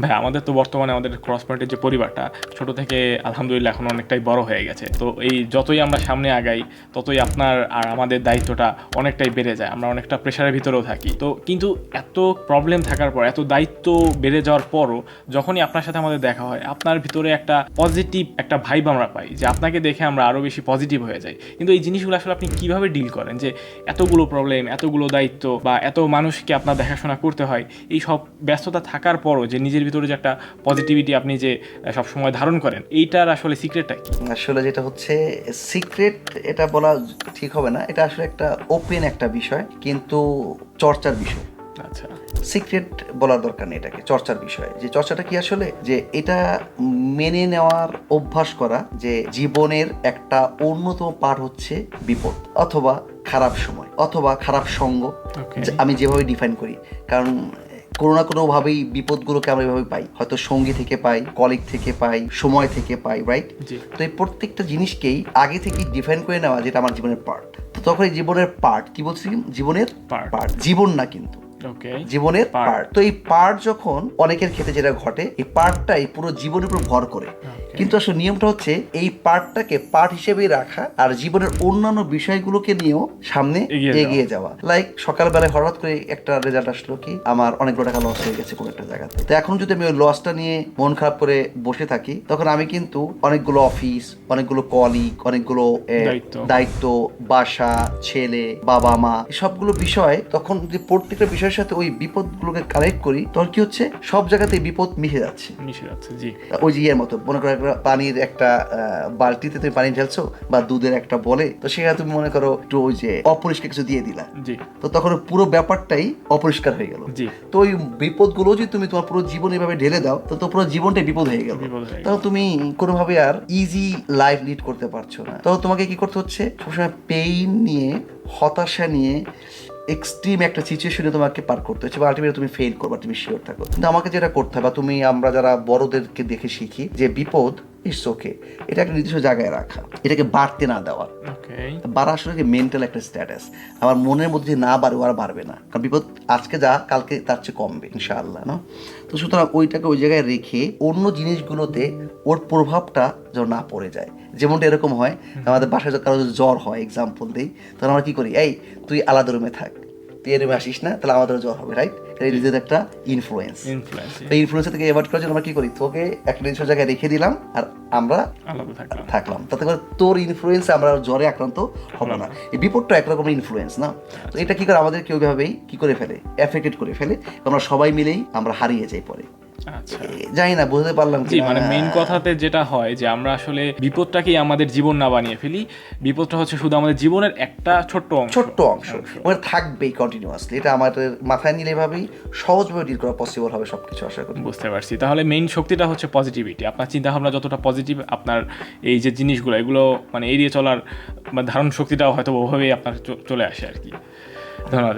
ভাই, আমাদের তো বর্তমানে আমাদের ক্রস পয়েন্টের যে পরিবারটা, ছোট থেকে আলহামদুলিল্লাহ এখন অনেকটাই বড় হয়ে গেছে। তো এই যতই আমরা সামনে আগাই, ততই আপনার আর আমাদের দায়িত্বটা অনেকটাই বেড়ে যায়, আমরা অনেকটা প্রেশারের ভিতরেও থাকি। তো কিন্তু এত প্রবলেম থাকার পর, এত দায়িত্ব বেড়ে যাওয়ার পরও যখনই আপনার সাথে আমাদের দেখা হয়, আপনার ভিতরে একটা পজিটিভ একটা ভাইব আমরা পাই, যে আপনাকে দেখে আমরা আরও বেশি পজিটিভ হয়ে যাই। কিন্তু এই জিনিসগুলো আসলে আপনি কীভাবে ডিল করেন? যে এতগুলো প্রবলেম এতগুলো দায়িত্ব বা এত মানুষকে আপনার দেখাশোনা করতে হয়, এই সব ব্যস্ততা থাকার পরও যে নিজের ভিতরে যে একটা পজিটিভিটি আপনি যে সবসময় ধারণ করেন এইটার আসলে সিক্রেটটা কি? আসলে যেটা হচ্ছে সিক্রেট এটা বলা ঠিক হবে না। এটা আসলে একটা ওপেন একটা বিষয় কিন্তু চর্চার বিষয়। আচ্ছা। সিক্রেট বলার দরকার নেই এটাকে চর্চার বিষয়। যে চর্চাটা কি আসলে? যে এটা মেনে নেওয়ার অভ্যাস করা যে জীবনের একটা অন্যতম পার হচ্ছে বিপদ অথবা খারাপ সময় অথবা খারাপ সঙ্গ। আমি যেভাবে ডিফাইন করি কারণ কোনো না কোনোভাবেই বিপদগুলোকে আমরা এভাবে পাই। হয়তো সঙ্গী থেকে পাই কলিগ থেকে পাই সময় থেকে পাই রাইট তো এই প্রত্যেকটা জিনিসকেই আগে থেকে ডিফাইন করে নেওয়া যেটা আমার জীবনের পার্ট তো তখন এই জীবনের পার্ট কি বলছি? জীবনের পার্ট জীবন না কিন্তু। জীবনের পার্ট। তো এই পার্ট যখন অনেকের ক্ষেত্রে যেটা ঘটে এই পার্টটাই পুরো জীবনের উপর ভর করে। কিন্তু আসলে নিয়মটা হচ্ছে এই পার্টটাকে পার্ট হিসেবেই রাখা আর জীবনের অন্যান্য বিষয়গুলোকে নিয়েও সামনে এগিয়ে যাওয়া। লাইক সকালবেলায় হঠাৎ করে একটা রেজাল্ট আসলো কি আমার অনেকগুলো টাকা লস হয়ে গেছে কোনো একটা জায়গাতে। তো এখন যদি আমি ওই লসটা নিয়ে মন খারাপ করে বসে থাকি তখন আমি কিন্তু অনেকগুলো অফিস অনেকগুলো কলিগ অনেকগুলো দায়িত্ব। বাসা ছেলে বাবা মা এই সবগুলো বিষয় তখন যদি প্রত্যেকটা বিষয়ের সাথে ওই বিপদগুলোকে কানেক্ট করি তখন কি হচ্ছে? সব জায়গাতে বিপদ মিশে যাচ্ছে। মিশে যাচ্ছে জি। ওই যে ইয়ের মতো মনে করো একটা পানির একটা বালতিতে তুমি পানি ঢালছো বা দুধের একটা বলে তো সেখানে তুমি মনে করো একটু ওই যে অপরিষ্কার কিছু দিয়ে দিলা। জি। তো তখন পুরো ব্যাপারটাই অপরিষ্কার হয়ে গেল। জি। তো ওই বিপদগুলো যদি তুমি তোমার পুরো জীবন এভাবে ঢেলে দাও তো তো পুরো জীবনটাই বিপদ হয়ে গেল। বিপদ হয়ে গেল। তখন তুমি কোনোভাবে আর ইজি লাইফ লিড করতে পারছ না। তখন তোমাকে কি করতে হচ্ছে? সবসময় পেইন নিয়ে হতাশা নিয়ে এক্সট্রিম একটা সিচুয়েশনে তোমাকে পার করতে হচ্ছে বা আলটিমেটলি তুমি ফেল করবা, তুমি শিওর থাকো। কিন্তু আমাকে যেটা করতে হবে বা তুমি, আমরা যারা বড়দেরকে দেখে শিখি যে বিপদ ইটস ওকে এটা একটা নির্দিষ্ট জায়গায় রাখা। এটাকে বাড়তে না দেওয়া। বাড়া আসলে কি মেন্টাল একটা স্ট্যাটাস আমার মনের মধ্যে না বাড়ে আর বাড়বে না। কারণ বিপদ আজকে যা কালকে তার চেয়ে কমবে ইনশাআল্লাহ না? তো সুতরাং ওইটাকে ওই জায়গায় রেখে অন্য জিনিসগুলোতে ওর প্রভাবটা যেন না পড়ে যায়। যেমনটা এরকম হয় আমাদের বাসায় কারও জ্বর হয় এক্সাম্পল দিই তখন আমরা কি করি? এই তুই আলাদা রুমে থাক। তুই এ আসিস না তাহলে আমাদের জ্বর হবে রাইট এটা নিজেদের একটা ইনফ্লুয়েন্স ইনফ্লুয়েন্স ইনফ্লুয়েন্স থেকে এভার্ট করার জন্য আমরা কি করি? তোকে একটা নির্দিষ্ট জায়গায় রেখে দিলাম আর আমরা থাকলাম। তাতে করে তোর ইনফ্লুয়েন্স আমরা জ্বরে আক্রান্ত হব না। এই বিপদটা একরকম ইনফ্লুয়েন্স না? তো এটা কি করে আমাদের কেউ ভাবেই কি করে ফেলে? এফেক্টেড করে ফেলে। আমরা সবাই মিলেই আমরা হারিয়ে যাই পরে। আচ্ছা জানি না বুঝতে পারলাম কি মানে মেইন কথাতে যেটা হয় যে আমরা আসলে বিপদটাকেই আমাদের জীবন না বানিয়ে ফেলি। বিপদটা হচ্ছে শুধু আমাদের জীবনের একটা ছোট্ট অংশ। ছোট্ট অংশ। ওটা থাকবেই কন্টিনিউয়াসলি এটা আমাদের মাথায় নিলে এভাবেই সহজভাবে ডিল করা পসিবল হবে সবকিছু আশা করি। বুঝতে পারছি। তাহলে মেইন শক্তিটা হচ্ছে পজিটিভিটি আপনার চিন্তা ভাবনা যতটা পজিটিভ আপনার এই যে জিনিসগুলো এগুলো মানে এড়িয়ে চলার ধারণ শক্তিটাও হয়তো ওভাবেই আপনার চলে আসে আর কি। ধন্যবাদ।